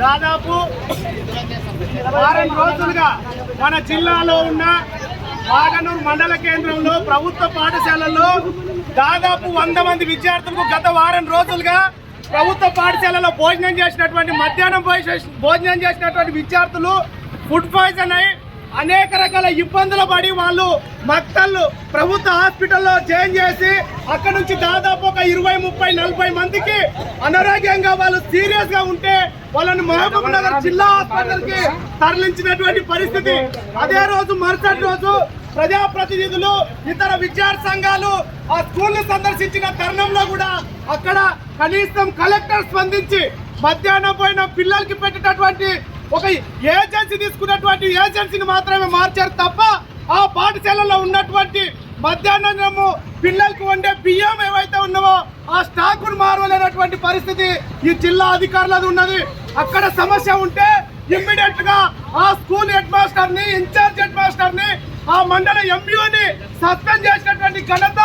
దాదాపు వారం రోజులుగా మన జిల్లాలో ఉన్న వాగనూరు మండల కేంద్రంలో ప్రభుత్వ పాఠశాలలో దాదాపు వంద మంది విద్యార్థులకు గత వారం రోజులుగా ప్రభుత్వ పాఠశాలలో భోజనం చేసినటువంటి మధ్యాహ్నం భోజనం చేసినటువంటి విద్యార్థులు ఫుడ్ పాయిజన్ అయి అనేక రకాల ఇబ్బందులు పడి వాళ్ళు మక్తళ్ళు ప్రభుత్వ హాస్పిటల్లో చేంజ్ చేసి అక్కడ నుంచి దాదాపు ఒక ఇరవై ముప్పై నలభై మందికి అనారోగ్యంగా వాళ్ళు సీరియస్గా ఉంటే వాళ్ళని మహబూబ్ నగర్ జిల్లా ఆసుపత్రికి తరలించినటువంటి పరిస్థితి. అదే రోజు మరుసటి రోజు ప్రజాప్రతినిధులు ఇతర విద్యార్థి సంఘాలు ఆ స్కూల్ సందర్శించిన తరుణంలో కూడా అక్కడ కనీసం కలెక్టర్ స్పందించి మధ్యాహ్నం పోయిన పిల్లలకి పెట్టేటటువంటి ఒక ఏజెన్సీ తీసుకున్నటువంటి ఏజెన్సీని మాత్రమే మార్చారు తప్ప ఆ పాఠశాలలో ఉన్నటువంటి మధ్యాహ్నము పిల్లలకు వండే బియ్యం ఏవైతే ఉన్నావో ఆ స్టాకును మారవలేనటువంటి పరిస్థితి ఈ జిల్లా అధికారులది ఉన్నది. అక్కడ సమస్య ఉంటే ఇమ్మీడియట్గా ఆ స్కూల్ హెడ్ మాస్టర్ని ఇన్ఛార్జ్ హెడ్ మాస్టర్ని ఆ మండల ఎంపీఓని సస్పెండ్ చేసినటువంటి ఘనత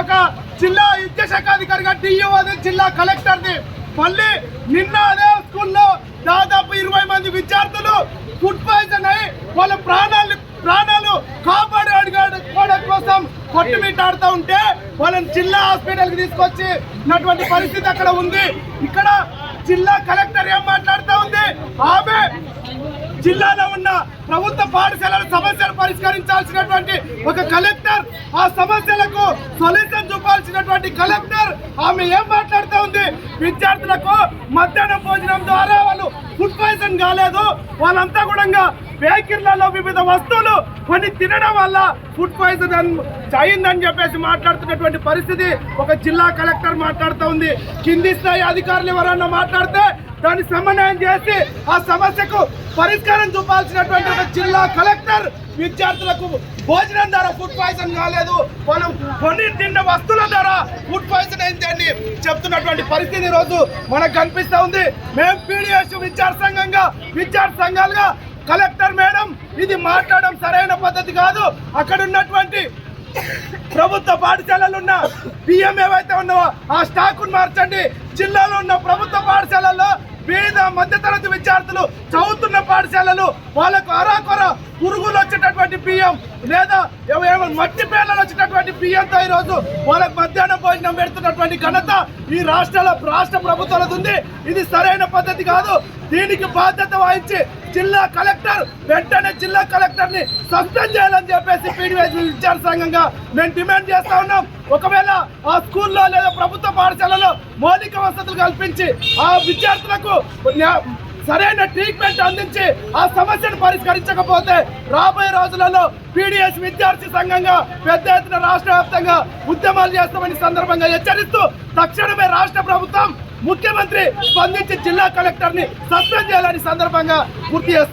ఒక జిల్లా విద్యాశాఖ అధికారిగా డిఈఓ జిల్లా కలెక్టర్ది. మళ్ళీ నిన్న అదే స్కూల్లో దాదాపు ఇరవై మంది విద్యార్థులు ఫుడ్ పాయిజన్ అయి వాళ్ళ ప్రాణాలు ప్రాణాలు కాపాడే కోసం కొట్టుమిట్టాడుతూ ఉంటే వాళ్ళని జిల్లా హాస్పిటల్కి తీసుకొచ్చి ఉన్నటువంటి పరిస్థితి అక్కడ ఉంది. ఇక్కడ జిల్లా కలెక్టర్ ఏం మాట్లాడుతూ ఉంది? ఆమె జిల్లాలో ఉన్న ప్రభుత్వ పాఠశాలల సమస్యలు పరిష్కరించాల్సినటువంటి ఒక కలెక్టర్ ఆ సమస్యలకు సొల్యూషన్ చూపాల్సినటువంటి కలెక్టర్ ఆమె ఏం మాట్లాడుతూ ఉంది? విద్యార్థులకు మధ్యాహ్నం భోజనం ద్వారా వాళ్ళు ఫుడ్ పాయిజన్ కాలేదు. వాళ్ళంతా కూడా బేకరీలలో వివిధ వస్తువులు కొన్ని తినడం వల్ల ఫుడ్ పాయిజన్ అయిందని చెప్పేసి మాట్లాడుతున్నటువంటి పరిస్థితి ఒక జిల్లా కలెక్టర్ మాట్లాడుతూ ఉంది. కింది స్థాయి అధికారులు ఎవరన్నా మాట్లాడితే దాన్ని సమన్వయం చేసి ఆ సమస్యకు పరిష్కారం చూపాల్సినటువంటి ఒక జిల్లా కలెక్టర్ విద్యార్థులకు భోజనం ధర ఫుడ్ పాయిజన్ కాలేదు. మనం కొన్ని తిన్న వస్తువుల ధర ఫుడ్ పాయిజన్ అయింది అని చెప్తున్నటువంటి పరిస్థితి ఈరోజు రోజు మనకు కనిపిస్తూ ఉంది. మేము పీడిఎస్ విద్యార్థి సంఘంగా విద్యార్థి సంఘాలుగా కలెక్టర్ మేడం ఇది మాట్లాడడం సరైన పద్ధతి కాదు. అక్కడ ఉన్నటువంటి ప్రభుత్వ పాఠశాలలు ఉన్న బియ్యం ఏవైతే ఉన్నావో ఆ స్టాకును మార్చండి. జిల్లాలో ఉన్న ప్రభుత్వ పాఠశాలల్లో పేద మధ్యతరగతి విద్యార్థులు చదువుతున్న పాఠశాలలు వాళ్ళకు అరాకొర పురుగులు వచ్చినటువంటి బియ్యం లేదా మట్టి పేర్లలో వచ్చినటువంటి బియ్యంతో ఈరోజు వాళ్ళకి వాళ్ళకు మధ్యాహ్నం భోజనం పెడుతున్నటువంటి ఘనత ఈ రాష్ట్రాల రాష్ట్ర ప్రభుత్వాలది ఉంది. ఇది సరైన పద్ధతి కాదు. దీనికి బాధ్యత వహించి జిల్లా కలెక్టర్ వెంటనే జిల్లా కలెక్టర్ని సస్పెండ్ చేయాలని చెప్పేసి పీడివేజ్ విద్యార్థి సంఘంగా మేము డిమాండ్ చేస్తా ఉన్నాం. ఒకవేళ ఆ స్కూల్లో లేదా ప్రభుత్వ పాఠశాలలో మౌలిక వసతులు కల్పించి ఆ విద్యార్థులకు సరైన ట్రీట్మెంట్ అందించి ఆ సమస్యను పరిష్కరించకపోతే రాబోయే రోజులలో పీడిఎస్ విద్యార్థి సంఘంగా పెద్ద ఎత్తున రాష్ట్ర వ్యాప్తంగా ఉద్యమాలు చేస్తామని సందర్భంగా హెచ్చరిస్తూ తక్షణమే రాష్ట్ర ప్రభుత్వం ముఖ్యమంత్రి స్పందించి జిల్లా కలెక్టర్ని సస్పెండ్ చేయాలని సందర్భంగా గుర్తు చేస్తాం